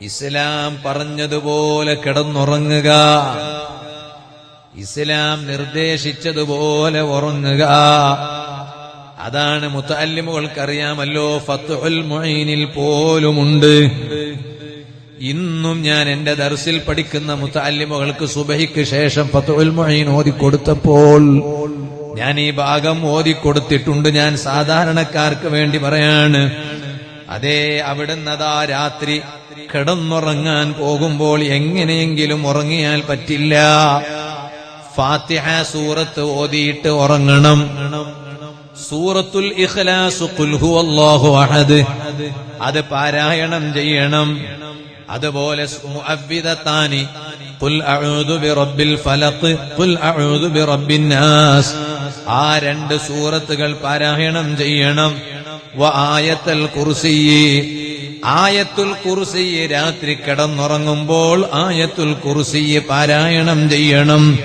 ഇസ്ലാം പറഞ്ഞതുപോലെ കിടന്നുറങ്ങുക. ഇസ്ലാം നിർദ്ദേശിച്ചതുപോലെ ഉറങ്ങുക. അതാണ് മുത്തല്ലിമുകൾക്കറിയാമല്ലോ ഫത്തുൽ മൊയ്നിൽ പോലുമുണ്ട്. ഇന്നും ഞാൻ എന്റെ ദർസിൽ പഠിക്കുന്ന മുത്തല്ലിമുകൾക്ക് സുബഹിക്ക് ശേഷം ഫത്തുൽ മൊയ്ൻ ഓതിക്കൊടുത്തപ്പോൾ ഞാൻ ഈ ഭാഗം ഓതിക്കൊടുത്തിട്ടുണ്ട്. ഞാൻ സാധാരണക്കാർക്ക് വേണ്ടി പറയാണ് അതേ അവിടുന്നതാ രാത്രി കിടന്നുറങ്ങാൻ പോകുമ്പോൾ എങ്ങനെയെങ്കിലും ഉറങ്ങിയാൽ പറ്റില്ല. ഫാത്തിഹ സൂറത്ത് ഓതിയിട്ട് ഉറങ്ങണം. സൂറത്തുൽ ഇഖ്ലാസ് ഖുൽ ഹുവല്ലാഹു അഹദ്. അത് പാരായണം ചെയ്യണം. അതുപോലെ മുഅവ്വിദത്താനി ഖുൽ അഊദു ബിറബ്ബിൽ ഫലഖ് ഖുൽ അഊദു നാസ്. ആ രണ്ട് സൂറത്തുകൾ പാരായണം ചെയ്യണം. വ ആയത്തൽ കുർസിയി ആയത്തുൽ കുർസി രാത്രി കിടന്നുറങ്ങുമ്പോൾ ആയത്തുൽ കുർസി പാരായണം ചെയ്യണം.